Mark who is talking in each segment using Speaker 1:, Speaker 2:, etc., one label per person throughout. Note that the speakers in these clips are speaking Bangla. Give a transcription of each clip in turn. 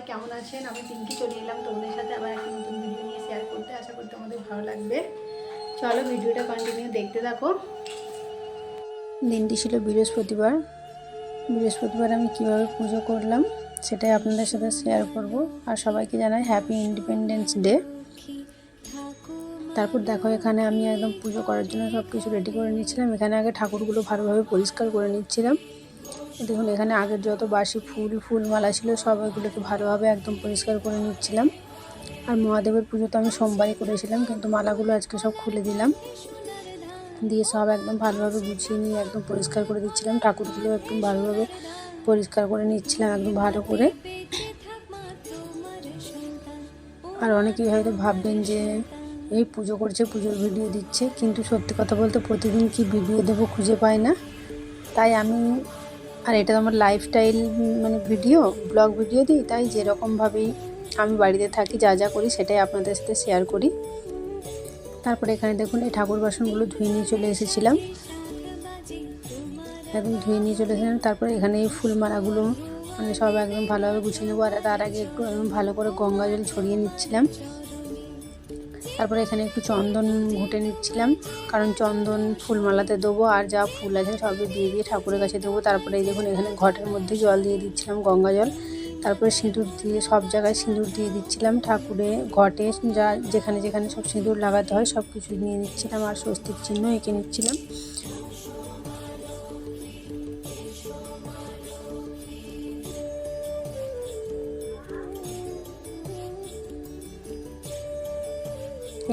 Speaker 1: সবাই কেমন আছেন? আমি পিঙ্কি চলে এলাম তোমাদের সাথে আবার একটা নতুন ভিডিও নিয়ে শেয়ার করতে। আশা করি তোমাদের ভালো লাগবে। চলো ভিডিওটা কন্টিনিউ দেখতে থাকো।
Speaker 2: দিনটি ছিল বৃহস্পতিবার। বৃহস্পতিবার আমি কীভাবে পুজো করলাম সেটাই আপনাদের সাথে শেয়ার করব। আর সবাইকে জানাই হ্যাপি ইন্ডিপেন্ডেন্স ডে তারপর দেখো, এখানে আমি একদম পুজো করার জন্য সব কিছু রেডি করে নিচ্ছিলাম। এখানে আগে ঠাকুরগুলো ভালোভাবে পরিষ্কার করে নিচ্ছিলাম। দেখুন, এখানে আগের যত বাসি ফুল ফুল মালা ছিল, সব এগুলোকে ভালোভাবে একদম পরিষ্কার করে নিচ্ছিলাম। আর মহাদেবের পুজো তো আমি সোমবারই করেছিলাম, কিন্তু মালাগুলো আজকে সব খুলে দিলাম। দিয়ে সব একদম ভালোভাবে গুছিয়ে নিয়ে একদম পরিষ্কার করে দিচ্ছিলাম। ঠাকুরগুলো একদম ভালোভাবে পরিষ্কার করে নিচ্ছিলাম, একদম ভালো করে। আর অনেকেই হয়তো ভাববেন যে, এই পুজো করছে, পুজোর ভিডিও দিচ্ছে, কিন্তু সত্যি কথা বলতে প্রতিদিন কি ভিডিও দেবো খুঁজে পাই না। তাই আমি আর এটা তো আমার লাইফস্টাইল মানে ভিডিও ব্লগ ভিডিও দিই, তাই যেরকমভাবেই আমি বাড়িতে থাকি, যা যা করি সেটাই আপনাদের সাথে শেয়ার করি। তারপরে এখানে দেখুন, এই ঠাকুর বাসনগুলো ধুয়ে নিয়ে চলে এসেছিলাম। একদম ধুয়ে নিয়ে চলে এসেছিলাম, তারপরে এখানে এই ফুলমালাগুলো মানে সব একদম ভালোভাবে গুছিয়ে নেব, আর তার আগে একটু একদম ভালো করে গঙ্গা জল ছড়িয়ে নিচ্ছিলাম। তারপরে এখানে একটু চন্দন ঘুটে নিচ্ছিলাম। কারণ চন্দন ফুলমালাতে দেবো, আর যা ফুল আছে সবই দিয়ে দিয়ে ঠাকুরের কাছে দেবো। তারপরে এই দেখুন, এখানে ঘটের মধ্যে জল দিয়ে দিচ্ছিলাম, গঙ্গা জল। তারপরে সিঁদুর দিয়ে, সব জায়গায় সিঁদুর দিয়ে দিচ্ছিলাম ঠাকুরে। ঘটে যা যেখানে যেখানে সব সিঁদুর লাগাতে হয় সব কিছু নিয়ে নিচ্ছিলাম, আর স্বস্তির চিহ্ন এঁকে নিচ্ছিলাম।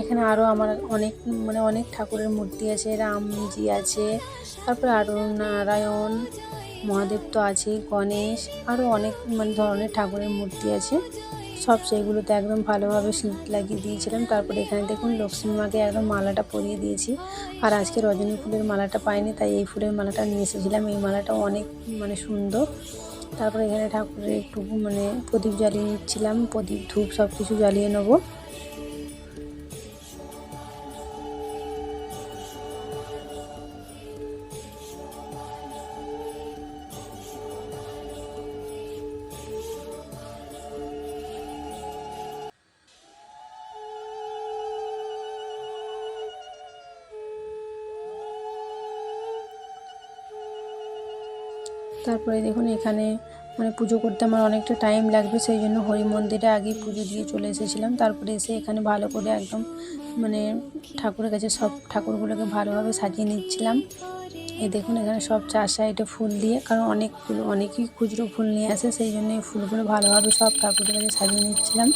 Speaker 2: এখানে আরও আমার অনেক মানে অনেক ঠাকুরের মূর্তি আছে, রামজি আছে, তারপরে আরও নারায়ণ, মহাদেব তো আছে গণেশ আরও অনেক মানে ধরনের ঠাকুরের মূর্তি আছে। সব সেইগুলোতে একদম ভালোভাবে সিঁট লাগিয়ে দিয়েছিলাম। তারপরে এখানে দেখুন লক্ষ্মী মাকে একদম মালাটা পরিয়ে দিয়েছি। আর আজকে রজনী ফুলের মালাটা পাইনি, তাই এই ফুলের মালাটা নিয়ে এসেছিলাম। এই মালাটা অনেক মানে সুন্দর। তারপরে এখানে ঠাকুরের একটু মানে প্রদীপ জ্বালিয়ে নিচ্ছিলাম, প্রদীপ ধূপ সব কিছু জ্বালিয়ে নেব। তারপরে দেখুন এখানে মানে পুজো করতে আমার অনেকটা টাইম লাগবে, সেই জন্য হরি মন্দিরে আগেই পুজো দিয়ে চলে এসেছিলাম। তারপরে এসে এখানে ভালো করে একদম মানে ঠাকুরের কাছে সব ঠাকুরগুলোকে ভালোভাবে সাজিয়ে নিচ্ছিলাম। এই দেখুন এখানে সব চার সাইডে ফুল দিয়ে, কারণ অনেকগুলো, অনেকই খুচরো ফুল নিয়ে আসে, সেই জন্য ফুলগুলো ভালোভাবে সব ঠাকুরের কাছে সাজিয়ে নিচ্ছিলাম।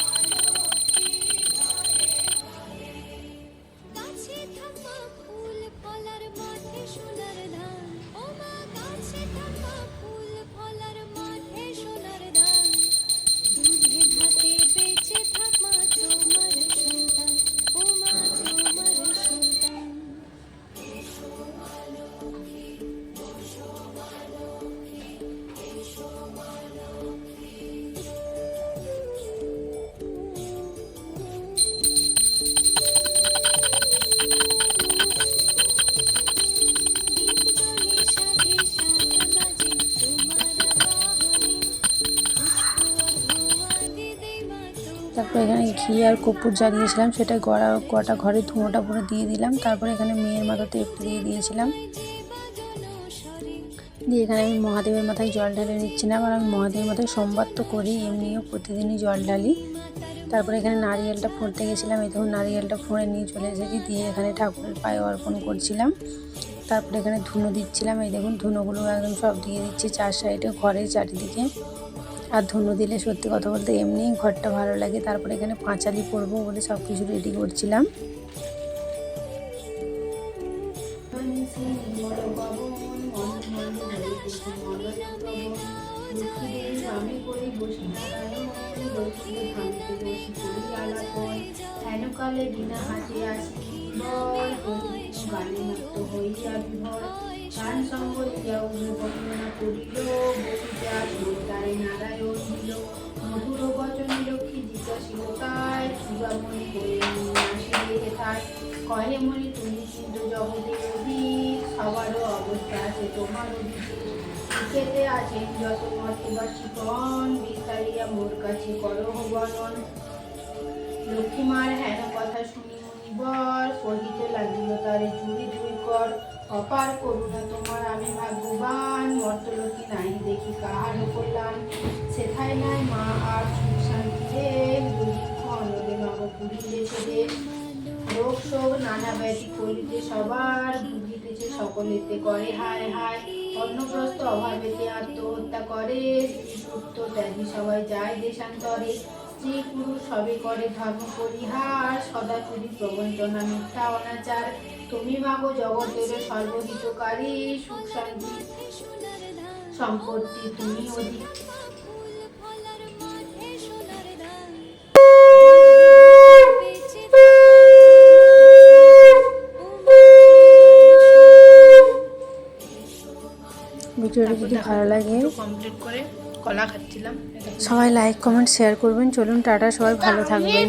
Speaker 2: তারপরে এখানে ঘি আর কর্পূর জ্বালিয়েছিলাম সেটা গড়া গোটা ঘরে ধুঁয়োটা পুরো দিয়ে দিলাম। তারপরে এখানে মেয়ের মাথাতে একটু দিয়ে দিয়েছিলাম। দিয়ে এখানে আমি মহাদেবের মাথায় জল ঢালে নিচ্ছিলাম। আর আমি মহাদেবের মাথায় সোমবার তো করি, এমনিও প্রতিদিনই জল ঢালি। তারপরে এখানে নারিয়েলটা ফুঁড়তে গেছিলাম। এই দেখুন, নারিয়েলটা ফুঁড়ে নিয়ে চলে এসেছি। দিয়ে এখানে ঠাকুরের পায়ে অর্পণ করছিলাম। তারপরে এখানে ধুনো দিচ্ছিলাম। এই দেখুন, ধুনোগুলো একদম সব দিয়ে দিচ্ছি চার সাইডে, ঘরের চারিদিকে। আর ধুনো দিলে সত্যি কথা বলতে এমনিই ঘরটা ভালো লাগে। তারপরে এখানে পাঁচালি পরবো বলে সব কিছু রেডি করছিলাম।
Speaker 1: গানে সঙ্গ করিল দিল তোমার খেতে আছেন যত মর্তবাসীগণ বিস্তারিয়া মোর কাছে করহ বর্ণন লক্ষ্মীমার হেন কথা শুনি মুনিবর কহিতে লাগিল তারে জুড়ি জুড়ি কর অপার করুণা তোমার আমি ভাগ্যবান মর্তলোকে নাই দেখি কাহার কল্যাণ সেথায় নাই মা আর সুখ শান্তি দেব দুর্ভিক্ষ অনলে নব পুরিলেছে দেশ রোগ শোক নানা ব্যাধি করিতে সবার সকলেতে করে, হায় হায় অন্নগ্রস্ত অভাবেতে আত্মহত্যা করে পুত্র ত্যাগী সবাই যায় দেশান্তরে। স্ত্রী পুরুষ সবে করে ধর্ম পরিহার সদা চুরি প্রবঞ্চনা মিথ্যা অনাচার, তুমি ভাবো জগতের সর্বহিতকারী সুখ শান্তি, সম্পত্তি তুমি অধিক।
Speaker 2: ভিডিওটি যদি ভালো লাগে।
Speaker 1: কমপ্লিট করে কলা খাচ্ছিলাম।
Speaker 2: সবাই লাইক কমেন্ট শেয়ার করবেন। চলুন টাটা সবাই ভালো থাকবেন।